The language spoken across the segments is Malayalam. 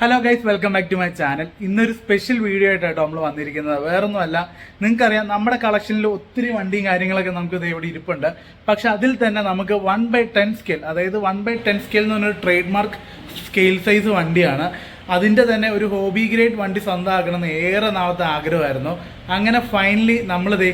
Hello guys welcome back to my channel ഇന്നൊരു സ്പെഷ്യൽ വീഡിയോ ആയിട്ടാണ് നമ്മൾ വന്നിരിക്കുന്നത്. വേറൊന്നുമല്ല നിങ്ങൾക്കറിയാം നമ്മുടെ കളക്ഷനിൽ ഒത്തിരി വണ്ടിയും കാര്യങ്ങളൊക്കെ നമുക്ക് ഇത് ഇവിടെ ഇരിപ്പുണ്ട്. പക്ഷെ അതിൽ തന്നെ നമുക്ക് വൺ ബൈ ടെൻ സ്കെയിൽ അതായത് വൺ ബൈ ടെൻ സ്കെയിൽ എന്ന് പറഞ്ഞൊരു ട്രേഡ് മാർക്ക് സ്കെയിൽ സൈസ് വണ്ടിയാണ്. അതിന്റെ തന്നെ ഒരു ഹോബി ഗ്രേഡ് വണ്ടി സ്വന്തമാക്കണമെന്ന് ഏറെ നാളത്തെ ആഗ്രഹമായിരുന്നു. അങ്ങനെ ഫൈനലി നമ്മളിതേ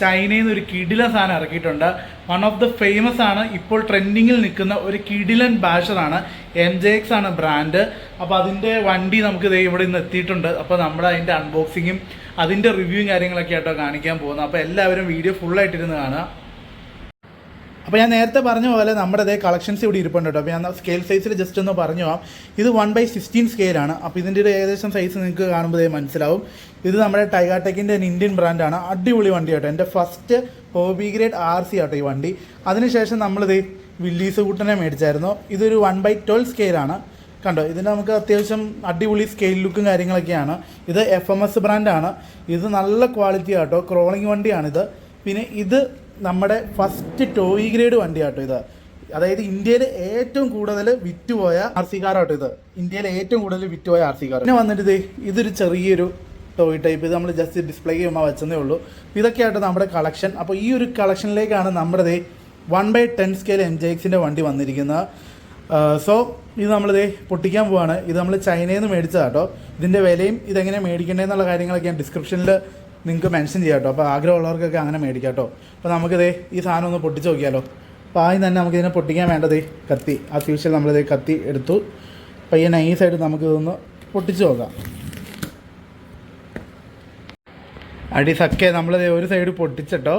ചൈനയിൽ നിന്ന് ഒരു കിടിലൻ സാധനം ഇറക്കിയിട്ടുണ്ട്. വൺ ഓഫ് ദ ഫേമസ് ആണ്. ഇപ്പോൾ ട്രെൻഡിങ്ങിൽ നിൽക്കുന്ന ഒരു കിടിലൻ ബാഷറാണ് എം ജെ എക്സ് ആണ് ബ്രാൻഡ് അപ്പോൾ അതിന്റെ വണ്ടി നമുക്ക് ദേ ഇവിടെ നിന്ന് എത്തിയിട്ടുണ്ട്. അപ്പോൾ നമ്മൾ അതിന്റെ അൺബോക്സിങ്ങും അതിന്റെ റിവ്യൂവും കാര്യങ്ങളൊക്കെ ആയിട്ടോ കാണിക്കാൻ പോകുന്നത്. അപ്പോൾ എല്ലാവരും വീഡിയോ ഫുള്ളായിട്ടിരുന്ന് കാണുക. അപ്പോൾ ഞാൻ നേരത്തെ പറഞ്ഞ പോലെ നമ്മുടെ അതേ കളക്ഷൻസ് ഇവിടെ ഇരിപ്പുണ്ട് കേട്ടോ. അപ്പോൾ ഞാൻ സ്കെയിൽ സൈസിൽ ജസ്റ്റ് ഒന്ന് പറഞ്ഞു പോവാം. ഇത് വൺ ബൈ സിക്സ്റ്റീൻ സ്കെയിലാണ് അപ്പോൾ ഇതിന്റെ ഒരു ഏകദേശം സൈസ് നിങ്ങൾക്ക് കാണുമ്പോൾ ദേ മനസ്സിലാവും. ഇത് നമ്മുടെ ടൈഗാടെക്കിന്റെ ഒരു ഇന്ത്യൻ ബ്രാൻഡാണ് അടിപൊളി വണ്ടി കേട്ടോ. എന്റെ first hobby grade R C ആട്ടോ ഈ വണ്ടി. അതിനുശേഷം നമ്മളിത് വില്ലീസ് കൂട്ടനെ മേടിച്ചായിരുന്നു. ഇതൊരു വൺ ബൈ ട്വൽവ് സ്കെയിലാണ് കണ്ടോ? ഇതിന് നമുക്ക് അത്യാവശ്യം അടിപൊളി സ്കെയിൽ ലുക്കും കാര്യങ്ങളൊക്കെയാണ്. ഇത് എഫ് എം എസ് ബ്രാൻഡാണ് ഇത് നല്ല ക്വാളിറ്റി ആട്ടോ. ക്രോളിംഗ് വണ്ടിയാണിത്. പിന്നെ ഇത് നമ്മുടെ ഫസ്റ്റ് ടോയ് ഗ്രേഡ് വണ്ടിയാട്ടോ ഇത്. അതായത് ഇന്ത്യയിൽ ഏറ്റവും കൂടുതൽ വിറ്റുപോയ ആർ സി കാറാട്ടോ ഇത്. ഇന്ത്യയിൽ ഏറ്റവും കൂടുതൽ വിറ്റുപോയ ആർ സി കാർ പിന്നെ വന്നിട്ട് ഇത് ഇതൊരു ചെറിയൊരു ടോയ് ടൈപ്പ് ഇത് നമ്മൾ ജസ്റ്റ് ഡിസ്പ്ലേ ചെയ്യുമ്പോൾ വെച്ചതേ ഉള്ളൂ. ഇതൊക്കെയായിട്ട് നമ്മുടെ കളക്ഷൻ അപ്പോൾ ഈ ഒരു കളക്ഷനിലേക്കാണ് നമ്മുടെ one by ten scale M J എക്സിന്റെ വണ്ടി വന്നിരിക്കുന്നത്. സോ ഇത് നമ്മളിത് പൊട്ടിക്കാൻ പോവാണ്. ഇത് നമ്മൾ ചൈനയിൽ നിന്ന് മേടിച്ചതാട്ടോ. ഇതിന്റെ വിലയും ഇതെങ്ങനെ മേടിക്കേണ്ടതെന്നുള്ള കാര്യങ്ങളൊക്കെ ഞാൻ ഡിസ്ക്രിപ്ഷനിൽ നിങ്ങൾക്ക് മെൻഷൻ ചെയ്യാം കേട്ടോ അപ്പോൾ ആഗ്രഹമുള്ളവർക്കൊക്കെ അങ്ങനെ മേടിക്കാം കേട്ടോ അപ്പോൾ നമുക്കിത് ഈ സാധനം ഒന്ന് പൊട്ടിച്ച് നോക്കിയാലോ. അപ്പോൾ ആദ്യം തന്നെ നമുക്കിതിനെ പൊട്ടിക്കാൻ വേണ്ടത് കത്തി. ആ യൂഷ്വൽ നമ്മളിത് കത്തി എടുത്തു. പയ്യെ നൈസായിട്ട് നമുക്കിതൊന്ന് പൊട്ടിച്ച് നോക്കാം. അടി സക്കെ നമ്മളിത് ഒരു സൈഡ് പൊട്ടിച്ചിട്ടോ.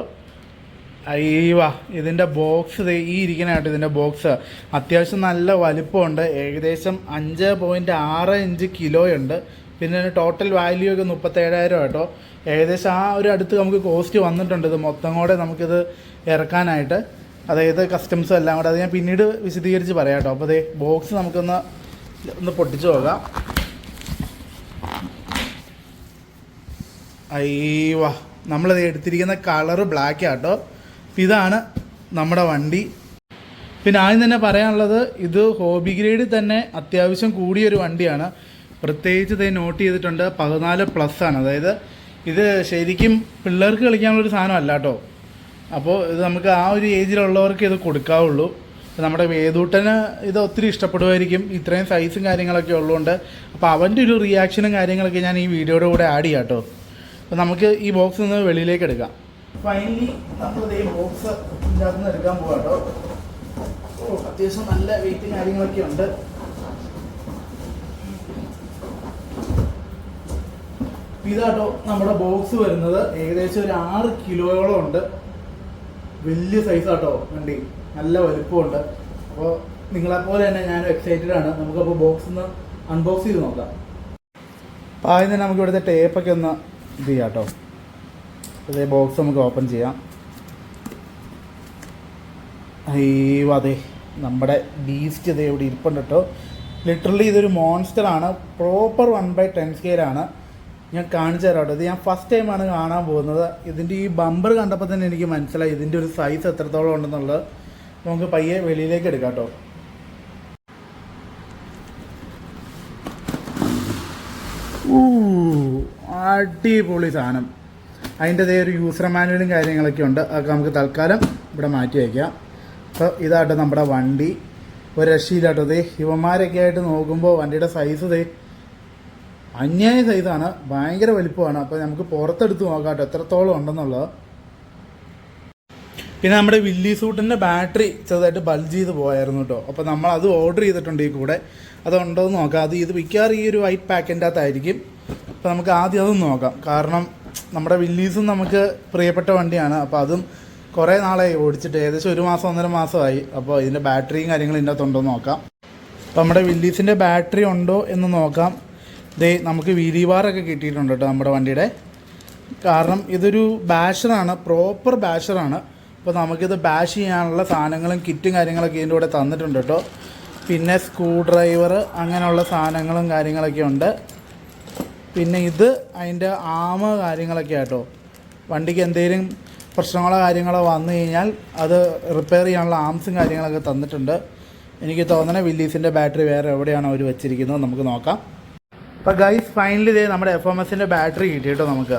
അയ്യവാ ഇതിന്റെ ബോക്സ് ഈ ഇരിക്കണായിട്ട് ഇതിന്റെ ബോക്സ് അത്യാവശ്യം നല്ല വലിപ്പമുണ്ട്. ഏകദേശം അഞ്ച് പോയിന്റ് ആറ് ഇഞ്ച് കിലോയുണ്ട് പിന്നെ ടോട്ടൽ വാല്യൂ ഒക്കെ മുപ്പത്തേഴായിരം കേട്ടോ. ഏകദേശം ആ ഒരു അടുത്ത് നമുക്ക് കോസ്റ്റ് വന്നിട്ടുണ്ട്. ഇത് മൊത്തം കൂടെ നമുക്കിത് ഇറക്കാനായിട്ട്. അതായത് കസ്റ്റംസും എല്ലാം കൂടെ. അത് ഞാൻ പിന്നീട് വിശദീകരിച്ച് പറയാം കേട്ടോ. അപ്പോൾ അതേ ബോക്സ് നമുക്കൊന്ന് ഒന്ന് പൊട്ടിച്ച് നോക്കാം. അയ്യവാ നമ്മളത് എടുത്തിരിക്കുന്ന കളറ് ബ്ലാക്ക് ആട്ടോ ഇതാണ് നമ്മുടെ വണ്ടി. പിന്നെ ആദ്യം തന്നെ പറയാനുള്ളത് ഇത് ഹോബി ഗ്രേഡിൽ തന്നെ അത്യാവശ്യം കൂടിയൊരു വണ്ടിയാണ്. പ്രത്യേകിച്ച് ഇത് നോട്ട് ചെയ്തിട്ടുണ്ട്. പതിനാല് പ്ലസ് ആണ്. അതായത് ഇത് ശരിക്കും പിള്ളേർക്ക് കളിക്കാനുള്ളൊരു സാധനമല്ല കേട്ടോ. അപ്പോൾ ഇത് നമുക്ക് ആ ഒരു ഏജിലുള്ളവർക്ക് ഇത് കൊടുക്കാവുള്ളൂ. നമ്മുടെ വേദൂട്ടന് ഇത് ഒത്തിരി ഇഷ്ടപ്പെടുമായിരിക്കും. ഇത്രയും സൈസും കാര്യങ്ങളൊക്കെ ഉള്ളതുകൊണ്ട് അപ്പോൾ അവന്റെ ഒരു റിയാക്ഷനും കാര്യങ്ങളൊക്കെ ഞാൻ ഈ വീഡിയോയുടെ കൂടെ ആഡ് ചെയ്യാം കേട്ടോ. അപ്പോൾ നമുക്ക് ഈ ബോക്സ് നിന്ന് വെളിയിലേക്ക് എടുക്കാം. ഫൈനലി നമ്മൾ ഈ ബോക്സ് ഇതിനകത്ത് നിന്ന് എടുക്കാൻ പോകാം കേട്ടോ. അത്യാവശ്യം നല്ല വെയിറ്റും കാര്യങ്ങളൊക്കെ ഉണ്ട്. ഇതാട്ടോ നമ്മുടെ ബോക്സ് വരുന്നത്. ഏകദേശം ഒരു ആറ് കിലോയോളം ഉണ്ട്. വലിയ സൈസ് ആട്ടോ വണ്ടി. നല്ല വലുപ്പമുണ്ട്. അപ്പോൾ നിങ്ങളെപ്പോലെ തന്നെ ഞാൻ എക്സൈറ്റഡ് ആണ്. നമുക്കപ്പോൾ ബോക്സ് ഒന്ന് അൺബോക്സ് ചെയ്ത് നോക്കാം. അപ്പോൾ ആദ്യം തന്നെ നമുക്ക് ഇവിടുത്തെ ടേപ്പൊക്കെ ഒന്ന് ഇത് ചെയ്യാം കേട്ടോ ഇതേ ബോക്സ് നമുക്ക് ഓപ്പൺ ചെയ്യാം. അയ്യോ അതെ. നമ്മുടെ ബീസ്റ്റ് ഇതേ ഇവിടെ ഇരിപ്പുണ്ട് കേട്ടോ. ലിറ്ററലി ഇതൊരു മോൺസ്റ്റർ ആണ്. പ്രോപ്പർ വൺ ബൈ ടെൻ സ്കെയിലാണ് ഞാൻ കാണിച്ചു തരാം കേട്ടോ. ഇത് ഞാൻ ഫസ്റ്റ് ടൈമാണ് കാണാൻ പോകുന്നത്. ഇതിന്റെ ഈ ബമ്പർ കണ്ടപ്പോൾ തന്നെ എനിക്ക് മനസ്സിലായി ഇതിന്റെ ഒരു സൈസ് എത്രത്തോളം ഉണ്ടെന്നുള്ളത്. നമുക്ക് പയ്യെ വെളിയിലേക്ക് എടുക്കാം കേട്ടോ. അടിപൊളി സാധനം. അതിന്റെ അതേ ഒരു യൂസർ മാനുവലും കാര്യങ്ങളൊക്കെ ഉണ്ട്. അതൊക്കെ നമുക്ക് തൽക്കാലം ഇവിടെ മാറ്റി വയ്ക്കാം. അപ്പോൾ ഇതാട്ടോ നമ്മുടെ വണ്ടി. ഒരു രക്ഷയില്ലാട്ടോ. ദേ ഇവന്മാരൊക്കെ ആയിട്ട് നോക്കുമ്പോൾ വണ്ടിയുടെ സൈസ് ദേ അന്യായ സൈസാണ് ഭയങ്കര വലിപ്പമാണ്. അപ്പോൾ നമുക്ക് പുറത്തെടുത്ത് നോക്കാട്ടോ കേട്ടോ എത്രത്തോളം ഉണ്ടെന്നുള്ളത്. പിന്നെ നമ്മുടെ വില്ലി സൂട്ടിന്റെ ബാറ്ററി ചെറുതായിട്ട് ബൾജ് ചെയ്ത് പോയായിരുന്നു കേട്ടോ. അപ്പോൾ നമ്മൾ അത് ഓർഡർ ചെയ്തിട്ടുണ്ട് ഈ കൂടെ. അതുണ്ടോ എന്ന് നോക്കാം. അത് ഇത് മിക്കവാറും ഈ ഒരു വൈറ്റ് പാക്കിന്റെ അകത്തായിരിക്കും. അപ്പോൾ നമുക്ക് ആദ്യം അതും നോക്കാം. കാരണം നമ്മുടെ വില്ലീസും നമുക്ക് പ്രിയപ്പെട്ട വണ്ടിയാണ്. അപ്പോൾ അതും കുറേ നാളായി ഓടിച്ചിട്ട് ഏകദേശം ഒരു മാസം ഒന്നര മാസമായി. അപ്പോൾ ഇതിന്റെ ബാറ്ററിയും കാര്യങ്ങളും ഇതിന്റെ അകത്തുണ്ടോ എന്ന് നോക്കാം. അപ്പോൾ നമ്മുടെ വില്ലീസിന്റെ ബാറ്ററി ഉണ്ടോ എന്ന് നോക്കാം. ദേ നമുക്ക് വീതി ബാറൊക്കെ കിട്ടിയിട്ടുണ്ട് കേട്ടോ നമ്മുടെ വണ്ടിയുടെ. കാരണം ഇതൊരു ബാഷറാണ് പ്രോപ്പർ ബാഷറാണ്. അപ്പോൾ നമുക്കിത് ബാഷ് ചെയ്യാനുള്ള സാധനങ്ങളും കിറ്റും കാര്യങ്ങളൊക്കെ ഇതിന്റെ കൂടെ തന്നിട്ടുണ്ട് കേട്ടോ. പിന്നെ സ്ക്രൂ ഡ്രൈവർ അങ്ങനെയുള്ള സാധനങ്ങളും കാര്യങ്ങളൊക്കെ ഉണ്ട്. പിന്നെ ഇത് അതിന്റെ ആമ കാര്യങ്ങളൊക്കെ ആട്ടോ. വണ്ടിക്ക് എന്തെങ്കിലും പ്രശ്നങ്ങളോ കാര്യങ്ങളോ വന്നു കഴിഞ്ഞാൽ അത് റിപ്പയർ ചെയ്യാനുള്ള ആംസും കാര്യങ്ങളൊക്കെ തന്നിട്ടുണ്ട്. എനിക്ക് തോന്നണേ വില്ലീസിന്റെ ബാറ്ററി വേറെ എവിടെയാണ് അവർ വെച്ചിരിക്കുന്നത് നമുക്ക് നോക്കാം. അപ്പോൾ ഗൈസ് ഫൈനലി ഇതേ നമ്മുടെ എഫ് എം എസിന്റെ ബാറ്ററി കിട്ടി കേട്ടോ നമുക്ക്.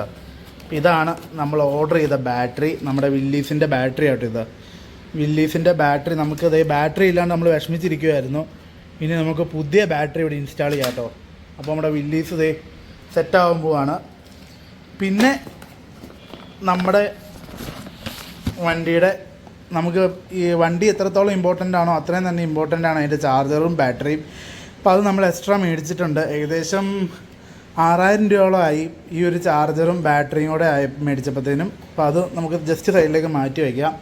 ഇതാണ് നമ്മൾ ഓർഡർ ചെയ്ത ബാറ്ററി നമ്മുടെ വില്ലീസിന്റെ ബാറ്ററി ആട്ടോ ഇത്. വില്ലീസിന്റെ ബാറ്ററി നമുക്ക് ഇതേ ബാറ്ററി ഇല്ലാണ്ട് നമ്മൾ വിഷമിച്ചിരിക്കുമായിരുന്നു ഇനി നമുക്ക് പുതിയ ബാറ്ററി ഇവിടെ ഇൻസ്റ്റാൾ ചെയ്യാം കേട്ടോ. അപ്പോൾ നമ്മുടെ വില്ലീസ് ഇതേ സെറ്റാകാൻ പോവാണ്. പിന്നെ നമ്മുടെ വണ്ടിയുടെ നമുക്ക് ഈ വണ്ടി എത്രത്തോളം ഇമ്പോർട്ടന്റ് ആണോ അത്രയും തന്നെ ഇമ്പോർട്ടന്റ് ആണ് അതിന്റെ ചാർജറും ബാറ്ററിയും അപ്പോൾ അത് നമ്മൾ എക്സ്ട്രാ മേടിച്ചിട്ടുണ്ട്. ഏകദേശം ആറായിരം രൂപയോളമായി ഈ ഒരു ചാർജറും ബാറ്ററിയും കൂടെ ആയി മേടിച്ചപ്പോഴത്തേനും. അപ്പോൾ അത് നമുക്ക് ജസ്റ്റ് സൈഡിലേക്ക് മാറ്റി വയ്ക്കാം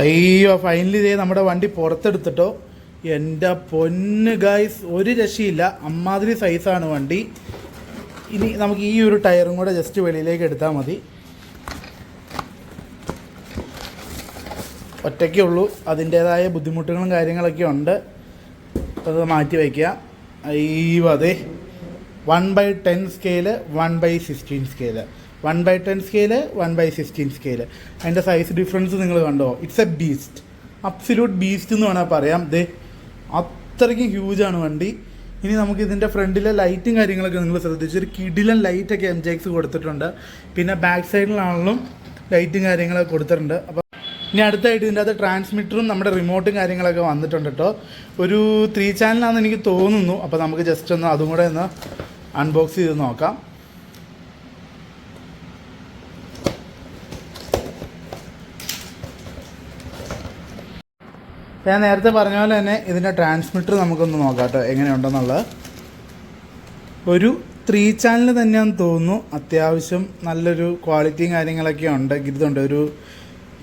അയ്യോ ഫൈനലി ഇതേ നമ്മുടെ വണ്ടി പുറത്തെടുത്തിട്ടോ. എന്റെ പൊന്ന് ഗൈസ് ഒരു രക്ഷയില്ല. അമ്മാതിരി സൈസാണ് വണ്ടി. ഇനി നമുക്ക് ഈ ഒരു ടയറും കൂടെ ജസ്റ്റ് വെളിയിലേക്ക് എടുത്താൽ മതി. ഒറ്റയ്ക്കേ ഉള്ളൂ. അതിന്റേതായ ബുദ്ധിമുട്ടുകളും കാര്യങ്ങളൊക്കെ ഉണ്ട്. അത് മാറ്റി വയ്ക്കുക. അതെ. One by ten scale one by sixteen scale one by ten scale one by sixteen scale അതിന്റെ സൈസ് ഡിഫറൻസ് നിങ്ങൾ കണ്ടോ? It's a beast absolute beast എന്ന് വേണമെങ്കിൽ പറയാം. ദേ അത്രയ്ക്കും ഹ്യൂജാണ് വണ്ടി. ഇനി നമുക്ക് ഇതിന്റെ ഫ്രണ്ടിലെ ലൈറ്റും കാര്യങ്ങളൊക്കെ നിങ്ങൾ ശ്രദ്ധിച്ചു. ഒരു കിടിലൻ ലൈറ്റൊക്കെ എം ജെ എക്സ് കൊടുത്തിട്ടുണ്ട്. പിന്നെ ബാക്ക് സൈഡിലാണെങ്കിലും ലൈറ്റും കാര്യങ്ങളൊക്കെ കൊടുത്തിട്ടുണ്ട്. അപ്പോൾ ഇനി അടുത്തായിട്ട് ഇതിന്റെ അകത്ത് ട്രാൻസ്മിറ്ററും നമ്മുടെ റിമോട്ടും കാര്യങ്ങളൊക്കെ വന്നിട്ടുണ്ട് കേട്ടോ ഒരു ത്രീ ചാനലാണെന്ന് എനിക്ക് തോന്നുന്നു. അപ്പോൾ നമുക്ക് ജസ്റ്റ് ഒന്ന് അതും കൂടെ ഒന്ന് അൺബോക്സ് ചെയ്ത് നോക്കാം. ഞാൻ നേരത്തെ പറഞ്ഞ പോലെ തന്നെ ഇതിന്റെ ട്രാൻസ്മിറ്റർ നമുക്കൊന്ന് നോക്കാം കേട്ടോ എങ്ങനെയുണ്ടെന്നുള്ളത്. ഒരു ത്രീ ചാനൽ തന്നെയാണെന്ന് തോന്നുന്നു. അത്യാവശ്യം നല്ലൊരു ക്വാളിറ്റിയും കാര്യങ്ങളൊക്കെ ഉണ്ട്. ഇതുണ്ട്. ഒരു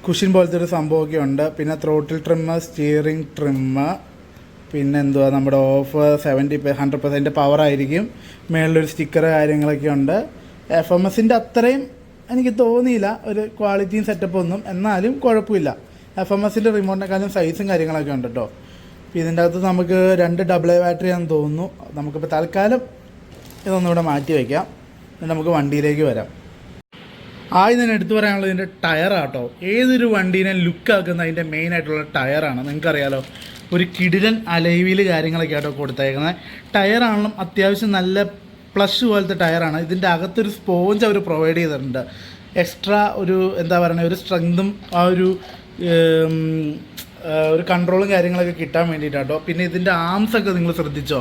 കുഷിൻ പോലത്തെ ഒരു സംഭവമൊക്കെ ഉണ്ട്. പിന്നെ ത്രോട്ടിൽ ട്രിമ്മ് സ്റ്റിയറിംഗ് ട്രിമ്മ് പിന്നെ എന്തുവാ നമ്മുടെ of seventy hundred percent power ആയിരിക്കും. മേളിലൊരു സ്റ്റിക്കർ കാര്യങ്ങളൊക്കെ ഉണ്ട്. എഫ് എം എസിന്റെ അത്രയും എനിക്ക് തോന്നിയില്ല. ഒരു ക്വാളിറ്റിയും സെറ്റപ്പ് ഒന്നും. എന്നാലും കുഴപ്പമില്ല. എഫ് എം എസിന്റെ റിമോട്ടിനെക്കാളും സൈസും കാര്യങ്ങളൊക്കെ ഉണ്ട് കേട്ടോ ഇതിന്റെ അകത്ത് നമുക്ക് രണ്ട് ഡബിൾ എ ബാറ്ററി ആണെന്ന് തോന്നുന്നു. നമുക്കിപ്പോൾ തൽക്കാലം ഇതൊന്നും ഇവിടെ മാറ്റി വയ്ക്കാം നമുക്ക് വണ്ടിയിലേക്ക് വരാം. ആദ്യം തന്നെ എടുത്തു പറയാനുള്ളത് ഇതിന്റെ ടയറാട്ടോ ഏതൊരു വണ്ടീനെ ലുക്കാക്കുന്ന അതിന്റെ മെയിൻ ആയിട്ടുള്ള ടയറാണ് നിങ്ങൾക്കറിയാലോ ഒരു കിടിലൻ അലൈവിൽ കാര്യങ്ങളൊക്കെ ആട്ടോ കൊടുത്തേക്കുന്നത് ടയറാണെങ്കിലും അത്യാവശ്യം നല്ല പ്ലഷ് പോലത്തെ ടയറാണ് ഇതിന്റെ അകത്തൊരു സ്പോഞ്ച് അവർ പ്രൊവൈഡ് ചെയ്തിട്ടുണ്ട്. എക്സ്ട്രാ ഒരു എന്താ പറയുക ഒരു സ്ട്രെങ്തും ആ ഒരു ഒരു കൺട്രോളും കാര്യങ്ങളൊക്കെ കിട്ടാൻ വേണ്ടിയിട്ടാട്ടോ. പിന്നെ ഇതിന്റെ ആംസൊക്കെ നിങ്ങൾ ശ്രദ്ധിച്ചോ?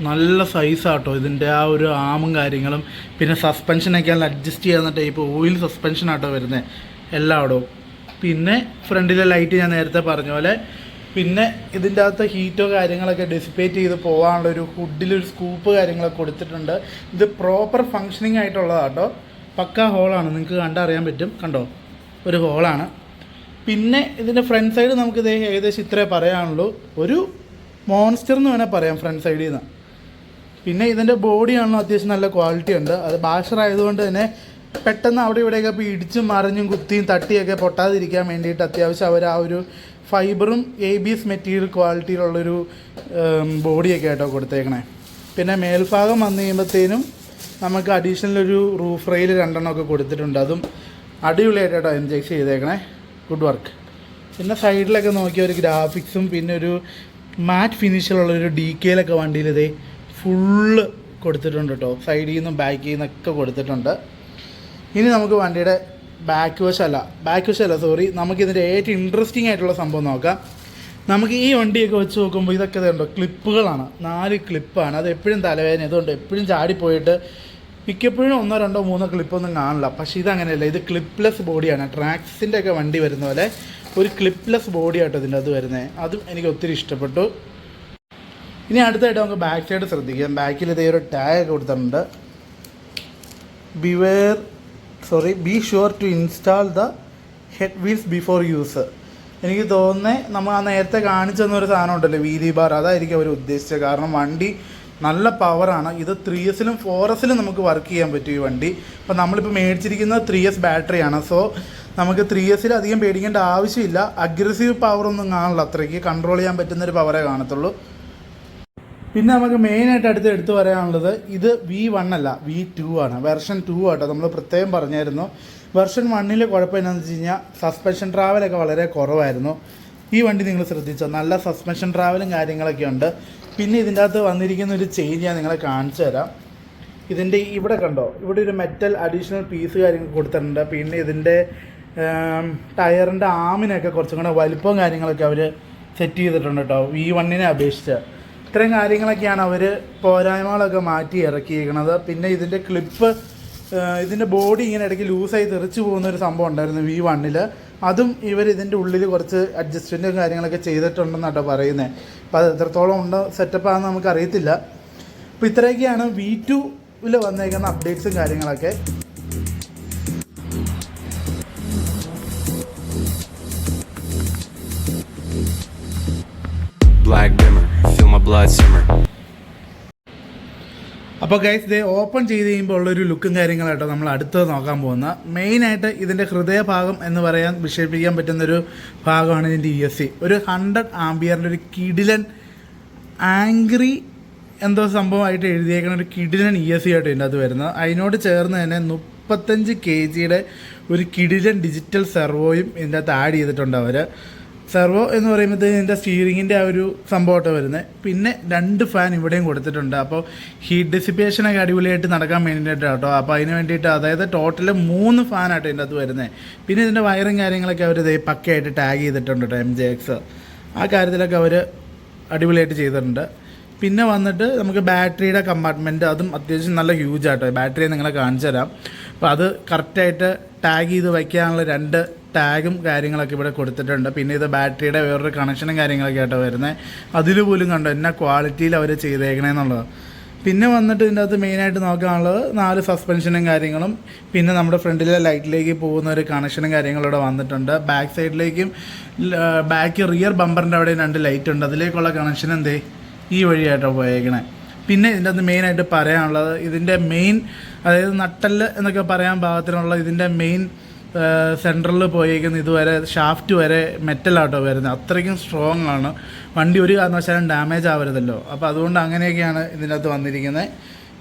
നല്ല സൈസാട്ടോ ഇതിന്റെ ആ ഒരു ആമും കാര്യങ്ങളും. പിന്നെ സസ്പെൻഷനൊക്കെ നല്ല അഡ്ജസ്റ്റ് ചെയ്യാവുന്ന ടൈപ്പ് ഓയിൽ സസ്പെൻഷൻ ആട്ടോ വരുന്നത് എല്ലായിടവും. പിന്നെ ഫ്രണ്ടിലെ ലൈറ്റ് ഞാൻ നേരത്തെ പറഞ്ഞ പോലെ പിന്നെ ഇതിന്റെ അകത്ത് ഹീറ്റോ കാര്യങ്ങളൊക്കെ ഡിസിപ്പേറ്റ് ചെയ്ത് പോകാനുള്ള ഒരു ഹുഡിലൊരു സ്കൂപ്പ് കാര്യങ്ങളൊക്കെ കൊടുത്തിട്ടുണ്ട്. ഇത് പ്രോപ്പർ ഫങ്ഷനിങ് ആയിട്ടുള്ളതാട്ടോ. പക്ക ഹോളാണ് നിങ്ങൾക്ക് കണ്ടറിയാൻ പറ്റും. കണ്ടോ? ഒരു ഹോളാണ് പിന്നെ ഇതിന്റെ ഫ്രണ്ട് സൈഡ് നമുക്കിത് ഏകദേശം ഇത്രേ പറയാനുള്ളൂ. ഒരു മോൺസ്റ്റർ എന്ന് വേണേൽ പറയാം ഫ്രണ്ട് സൈഡിൽ നിന്ന് പിന്നെ ഇതിന്റെ ബോഡിയാണല്ലോ അത്യാവശ്യം നല്ല ക്വാളിറ്റി ഉണ്ട്. അത് ബാഷർ ആയതുകൊണ്ട് തന്നെ പെട്ടെന്ന് അവിടെ ഇവിടെയൊക്കെ ഇപ്പോൾ ഇടിച്ചും മറിഞ്ഞും കുത്തിയും തട്ടിയൊക്കെ പൊട്ടാതിരിക്കാൻ വേണ്ടിയിട്ട് അത്യാവശ്യം അവർ ആ ഒരു ഫൈബറും എ ബി എസ് മെറ്റീരിയൽ ക്വാളിറ്റിയിലുള്ളൊരു ബോഡിയൊക്കെ ആയിട്ടോ കൊടുത്തേക്കണേ. പിന്നെ മേൽഭാഗം വന്നു കഴിയുമ്പോഴത്തേനും നമുക്ക് അഡീഷണൽ ഒരു റൂഫ് റെയിൽ രണ്ടെണ്ണമൊക്കെ കൊടുത്തിട്ടുണ്ട്. അതും അടിപൊളിയായിട്ടോ ഇൻജെക്ട് ചെയ്തേക്കണേ. ഗുഡ് വർക്ക് പിന്നെ സൈഡിലൊക്കെ നോക്കിയ ഒരു ഗ്രാഫിക്സും പിന്നെ ഒരു മാറ്റ് ഫിനിഷിലുള്ളൊരു ഒരു ഡി കെയിലൊക്കെ വണ്ടിയിൽ ഇതേ ഫുള്ള് കൊടുത്തിട്ടുണ്ട് കേട്ടോ സൈഡിൽ നിന്നും ബാക്കിൽ നിന്നൊക്കെ കൊടുത്തിട്ടുണ്ട്. ഇനി നമുക്ക് വണ്ടിയുടെ ബാക്ക് വശമല്ല ബാക്ക് വശമല്ല സോറി നമുക്കിതിന്റെ ഏറ്റവും ഇൻട്രസ്റ്റിംഗ് ആയിട്ടുള്ള സംഭവം നോക്കാം. നമുക്ക് ഈ വണ്ടിയൊക്കെ വെച്ച് നോക്കുമ്പോൾ ഇതൊക്കെ ഇതുണ്ടോ? ക്ലിപ്പുകളാണ് നാല് ക്ലിപ്പാണ് അത് എപ്പോഴും തലവേദന. ഇതുകൊണ്ട് എപ്പോഴും ചാടിപ്പോയിട്ട് മിക്കപ്പോഴും ഒന്നോ രണ്ടോ മൂന്നോ ക്ലിപ്പൊന്നും കാണില്ല. പക്ഷേ ഇതങ്ങനെയല്ല. ഇത് ക്ലിപ്ലെസ് ബോഡിയാണ് ട്രാക്സിന്റെ ഒക്കെ വണ്ടി വരുന്ന പോലെ ഒരു ക്ലിപ്ലെസ് ബോഡിയാട്ടോ ഇതിന്റെ അത് വരുന്നത് അതും എനിക്ക് ഒത്തിരി ഇഷ്ടപ്പെട്ടു. ഇനി അടുത്തായിട്ട് നമുക്ക് ബാക്ക് സൈഡ് ശ്രദ്ധിക്കാം. ബാക്കിൽ ഇതേ ഒരു ടാഗ് കൊടുത്തിട്ടുണ്ട്. Beware sorry be sure to install the head wheels before use എനിക്ക് തോന്നുന്നത് നമ്മൾ ആ നേരത്തെ കാണിച്ചു തന്നൊരു സാധനം ഉണ്ടല്ലോ വീലി ബാർ അതായിരിക്കും അവർ ഉദ്ദേശിച്ചത്. കാരണം വണ്ടി നല്ല പവറാണ് ഇത് ത്രീ എസിലും ഫോർ എസിലും നമുക്ക് വർക്ക് ചെയ്യാൻ പറ്റും ഈ വണ്ടി. അപ്പോൾ നമ്മളിപ്പോൾ മേടിച്ചിരിക്കുന്നത് ത്രീ എസ് ബാറ്ററിയാണ് സോ നമുക്ക് ത്രീ എസിൽ അധികം പേടിക്കേണ്ട ആവശ്യമില്ല. അഗ്രസീവ് പവറൊന്നും കാണില്ല അത്രയ്ക്ക്. കൺട്രോൾ ചെയ്യാൻ പറ്റുന്നൊരു പവറേ കാണത്തുള്ളൂ. പിന്നെ നമുക്ക് മെയിനായിട്ട് അടുത്ത് എടുത്തു പറയാനുള്ളത് ഇത് വി വൺ അല്ല വി ടു ആണ്. വെർഷൻ ടു ആട്ടോ. നമ്മൾ പ്രത്യേകം പറഞ്ഞായിരുന്നു. വെർഷൻ വണ്ണിൽ കുഴപ്പം എന്താണെന്ന് വെച്ച് കഴിഞ്ഞാൽ സസ്പെൻഷൻ ട്രാവലൊക്കെ വളരെ കുറവായിരുന്നു. ഈ വണ്ടി നിങ്ങൾ ശ്രദ്ധിച്ചോ? നല്ല സസ്പെൻഷൻ ട്രാവലും കാര്യങ്ങളൊക്കെ ഉണ്ട്. പിന്നെ ഇതിന്റെ അകത്ത് വന്നിരിക്കുന്ന ഒരു ചേഞ്ച് ഞാൻ നിങ്ങളെ കാണിച്ചു തരാം. ഇതിന്റെ ഇവിടെ കണ്ടോ? ഇവിടെ ഒരു മെറ്റൽ അഡീഷണൽ പീസ് കാര്യങ്ങൾ കൊടുത്തിട്ടുണ്ട്. പിന്നെ ഇതിന്റെ ടയറിന്റെ ആമിനൊക്കെ കുറച്ചും കൂടെ വലിപ്പവും കാര്യങ്ങളൊക്കെ അവർ സെറ്റ് ചെയ്തിട്ടുണ്ട് കേട്ടോ വി വണ്ണിനെ അപേക്ഷിച്ച്. ഇത്രയും കാര്യങ്ങളൊക്കെയാണ് അവർ പോരായ്മകളൊക്കെ മാറ്റി ഇറക്കിയിരിക്കുന്നത് പിന്നെ ഇതിന്റെ ക്ലിപ്പ് ഇതിന്റെ ബോഡി ഇങ്ങനെ ഇടയ്ക്ക് ലൂസായി തെറിച്ച് പോകുന്ന ഒരു സംഭവം ഉണ്ടായിരുന്നു വി വണ്ണിൽ അതും ഇവർ ഇതിന്റെ ഉള്ളിൽ കുറച്ച് അഡ്ജസ്റ്റ്മെന്റും കാര്യങ്ങളൊക്കെ ചെയ്തിട്ടുണ്ടെന്നാട്ടോ പറയുന്നത് അപ്പോൾ അത് എത്രത്തോളം ഉണ്ടോ സെറ്റപ്പ് ആണെന്ന് നമുക്ക് അറിയത്തില്ല. അപ്പോൾ ഇത്രയൊക്കെയാണ് വി ടുവിൽ വന്നേക്കുന്ന അപ്ഡേറ്റ്സും കാര്യങ്ങളൊക്കെ. Black dimmer, feel my blood simmer. അപ്പോൾ ഗൈസ് ഇത് ഓപ്പൺ ചെയ്ത് കഴിയുമ്പോൾ ഉള്ളൊരു ലുക്കും കാര്യങ്ങളായിട്ടോ നമ്മൾ അടുത്തത് നോക്കാൻ പോകുന്ന മെയിനായിട്ട് ഇതിന്റെ ഹൃദയഭാഗം എന്ന് പറയാൻ വിശേഷിപ്പിക്കാൻ പറ്റുന്നൊരു ഭാഗമാണ് ഇതിന്റെ ഇ എസ് സി ഒരു ഹൺഡ്രഡ് ആംബിയറിന്റെ ഒരു കിടിലൻ ആംഗ്രി എന്തോ സംഭവമായിട്ട് എഴുതിയേക്കുന്ന ഒരു കിടിലൻ ഇ എസ് സി ആയിട്ട് ഇതിന്റെ അത് വരുന്നത്. അതിനോട് ചേർന്ന് തന്നെ മുപ്പത്തഞ്ച് കെ ജിയുടെ ഒരു കിടിലൻ ഡിജിറ്റൽ സെർവോയും ഇതിന്റെ അകത്ത് ആഡ് ചെയ്തിട്ടുണ്ട് അവർ സെർവോ എന്ന് പറയുമ്പോൾ ഇതിന്റെ സ്റ്റീറിങ്ങിന്റെ ആ ഒരു സംഭവമായിട്ട് വരുന്നത് പിന്നെ രണ്ട് ഫാൻ ഇവിടെയും കൊടുത്തിട്ടുണ്ട്. അപ്പോൾ ഹീറ്റ് ഡിസിപ്പേഷനൊക്കെ അടിപൊളിയായിട്ട് നടക്കാൻ വേണ്ടിയിട്ടാണ് കേട്ടോ. അപ്പോൾ അതിന് വേണ്ടിയിട്ട് അതായത് ടോട്ടൽ മൂന്ന് ഫാനായിട്ട് ഇതിന്റെ അകത്ത് വരുന്നത് പിന്നെ ഇതിന്റെ വയറും കാര്യങ്ങളൊക്കെ അവർ ഇതേ പക്കയായിട്ട് ടാഗ് ചെയ്തിട്ടുണ്ട് കേട്ടോ എം ജെ എക്സ് ആ കാര്യത്തിലൊക്കെ അവർ അടിപൊളിയായിട്ട് ചെയ്തിട്ടുണ്ട്. പിന്നെ വന്നിട്ട് നമുക്ക് ബാറ്ററിയുടെ കമ്പാർട്ട്മെന്റ് അതും അത്യാവശ്യം നല്ല ഹ്യൂജ് ആട്ടോ. ബാറ്ററി നിങ്ങളെ കാണിച്ചു തരാം അപ്പോൾ അത് കറക്റ്റായിട്ട് ടാഗ് ചെയ്ത് വയ്ക്കാനുള്ള രണ്ട് ടാഗും കാര്യങ്ങളൊക്കെ ഇവിടെ കൊടുത്തിട്ടുണ്ട്. പിന്നെ ഇത് ബാറ്ററിയുടെ വേറൊരു കണക്ഷനും കാര്യങ്ങളൊക്കെ ആയിട്ട് വരുന്നത് അതിൽ പോലും കണ്ടു എന്നാ ക്വാളിറ്റിയിൽ അവർ ചെയ്തേക്കണേന്നുള്ളത് പിന്നെ വന്നിട്ട് ഇതിന്റെ അകത്ത് മെയിനായിട്ട് നോക്കാനുള്ളത് നാല് സസ്പെൻഷനും കാര്യങ്ങളും പിന്നെ നമ്മുടെ ഫ്രണ്ടിലെ ലൈറ്റിലേക്ക് പോകുന്ന ഒരു കണക്ഷനും കാര്യങ്ങളും ഇവിടെ വന്നിട്ടുണ്ട്. ബാക്ക് സൈഡിലേക്കും ബാക്ക് റിയർ ബമ്പറിന്റെ അവിടെ രണ്ട് ലൈറ്റ് ഉണ്ട്. അതിലേക്കുള്ള കണക്ഷൻ എന്തേ? ഈ വഴിയായിട്ടാണ് പോയേക്കണേ. പിന്നെ ഇതിന്റെ അകത്ത് മെയിനായിട്ട് പറയാനുള്ളത് ഇതിന്റെ മെയിൻ അതായത് നട്ടൽ എന്നൊക്കെ പറയാൻ പാകത്തിനുള്ള ഇതിന്റെ മെയിൻ സെൻട്രലിൽ പോയേക്കുന്ന ഇതുവരെ ഷാഫ്റ്റ് വരെ മെറ്റലാട്ടോ വരുന്നത്. അത്രയ്ക്കും സ്ട്രോങ് ആണ്. വണ്ടി ഒരു കാരണവശാലും ഡാമേജ് ആവരുതല്ലോ. അപ്പോൾ അതുകൊണ്ട് അങ്ങനെയൊക്കെയാണ് ഇതിന്റെ അകത്ത് വന്നിരിക്കുന്നത്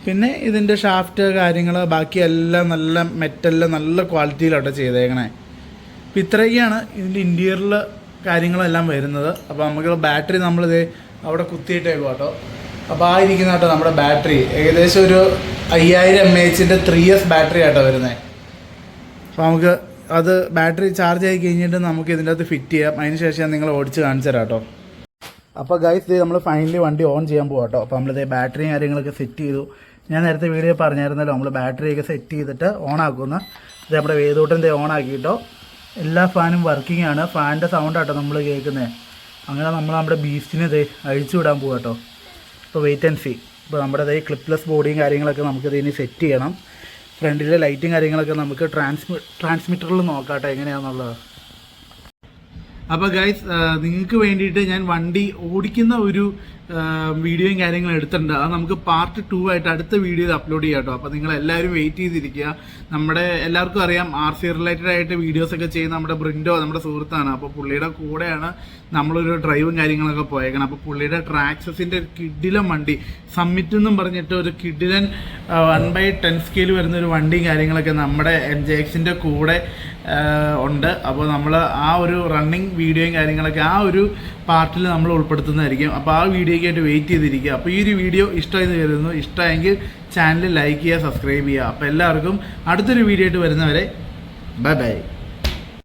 പിന്നെ ഇതിന്റെ ഷാഫ്റ്റ് കാര്യങ്ങൾ ബാക്കിയെല്ലാം നല്ല മെറ്റലിൽ നല്ല ക്വാളിറ്റിയിലോട്ടോ ചെയ്തേക്കണേ. അപ്പം ഇത്രയൊക്കെയാണ് ഇതിന്റെ ഇന്റീരിയറിൽ കാര്യങ്ങളെല്ലാം വരുന്നത്. അപ്പോൾ നമുക്ക് ബാറ്ററി നമ്മളിത് അവിടെ കുത്തിയിട്ടേക്കും കേട്ടോ അപ്പോൾ ആ ഇരിക്കുന്ന കേട്ടോ നമ്മുടെ ബാറ്ററി. ഏകദേശം ഒരു അയ്യായിരം എം എച്ചിന്റെ ത്രീ എസ് ബാറ്ററി ആട്ടോ വരുന്നത് അപ്പോൾ നമുക്ക് അത് ബാറ്ററി ചാർജ് ആയി കഴിഞ്ഞിട്ട് നമുക്ക് ഇതിന്റെ അകത്ത് ഫിറ്റ് ചെയ്യാം. അതിന് ശേഷം ഞാൻ നിങ്ങൾ ഓടിച്ച് കാണിച്ചു തരാം കേട്ടോ. അപ്പോൾ ഗൈസ് ഇത് നമ്മൾ ഫൈനലി വണ്ടി ഓൺ ചെയ്യാൻ പോകാം കേട്ടോ. അപ്പോൾ നമ്മളിത് ബാറ്ററിയും കാര്യങ്ങളൊക്കെ സെറ്റ് ചെയ്തു. ഞാൻ നേരത്തെ വീഡിയോ പറഞ്ഞായിരുന്നല്ലോ നമ്മൾ ബാറ്ററിയൊക്കെ സെറ്റ് ചെയ്തിട്ട് ഓൺ ആക്കുന്നു. ഇത് നമ്മുടെ വേദൂട്ടന്റെ ഓൺ ആക്കിയിട്ടോ എല്ലാ ഫാനും വർക്കിംഗ് ആണ്. ഫാനിന്റെ സൗണ്ട് ആട്ടോ നമ്മൾ കേൾക്കുന്നത് അങ്ങനെ നമ്മൾ നമ്മുടെ ബീസ്റ്റിനെ അഴിച്ചു വിടാൻ പോകാം കേട്ടോ. ഇപ്പോൾ വെയിറ്റ് ആൻഡ് സി ഇപ്പോൾ നമ്മുടെ ഈ ക്ലിപ്ലെസ് ബോഡിയും കാര്യങ്ങളൊക്കെ നമുക്ക് ഇതിന് സെറ്റ് ചെയ്യണം. ഫ്രണ്ടിലെ ലൈറ്റും കാര്യങ്ങളൊക്കെ നമുക്ക് ട്രാൻസ്മി ട്രാൻസ്മിറ്ററിൽ നോക്കാട്ടെ എങ്ങനെയാണെന്നുള്ളത് അപ്പോൾ ഗൈസ് നിങ്ങൾക്ക് വേണ്ടിയിട്ട് ഞാൻ വണ്ടി ഓടിക്കുന്ന ഒരു വീഡിയോയും കാര്യങ്ങളും എടുത്തിട്ടുണ്ട്. അത് നമുക്ക് പാർട്ട് ടു ആയിട്ട് അടുത്ത വീഡിയോയിൽ അപ്ലോഡ് ചെയ്യാം കേട്ടോ. അപ്പോൾ നിങ്ങൾ എല്ലാവരും വെയിറ്റ് ചെയ്തിരിക്കുക. നമ്മുടെ എല്ലാവർക്കും അറിയാം ആർ സി റിലേറ്റഡ് ആയിട്ട് വീഡിയോസ് ഒക്കെ ചെയ്യുന്ന നമ്മുടെ ബ്രിൻഡോ നമ്മുടെ സുഹൃത്താണ്. അപ്പോൾ പുള്ളിയുടെ കൂടെയാണ് നമ്മളൊരു ഡ്രൈവും കാര്യങ്ങളൊക്കെ പോയേക്കണം അപ്പോൾ പുള്ളിയുടെ ട്രാക്സസിന്റെ കിഡിലൻ വണ്ടി സമ്മിറ്റ് എന്നും പറഞ്ഞിട്ട് ഒരു കിഡിലൻ വൺ ബൈ ടെൻ സ്കെയിൽ വരുന്ന ഒരു വണ്ടിയും കാര്യങ്ങളൊക്കെ നമ്മുടെ എം ജെ എക്സിന്റെ കൂടെ ഉണ്ട്. അപ്പോൾ നമ്മൾ ആ ഒരു റണ്ണിങ് വീഡിയോയും കാര്യങ്ങളൊക്കെ ആ ഒരു പാർട്ടിൽ നമ്മൾ ഉൾപ്പെടുത്തുന്നതായിരിക്കും. അപ്പോൾ ആ വീഡിയോയ്ക്കായിട്ട് വെയിറ്റ് ചെയ്തിരിക്കുക. അപ്പോൾ ഈ ഒരു വീഡിയോ ഇഷ്ടമായി എന്ന് കരുതുന്നു. ഇഷ്ടമായെങ്കിൽ ചാനൽ ലൈക്ക് ചെയ്യുക സബ്സ്ക്രൈബ് ചെയ്യുക. അപ്പോൾ എല്ലാവർക്കും അടുത്തൊരു വീഡിയോ ആയിട്ട് വരുന്നവരെ ബൈ ബൈ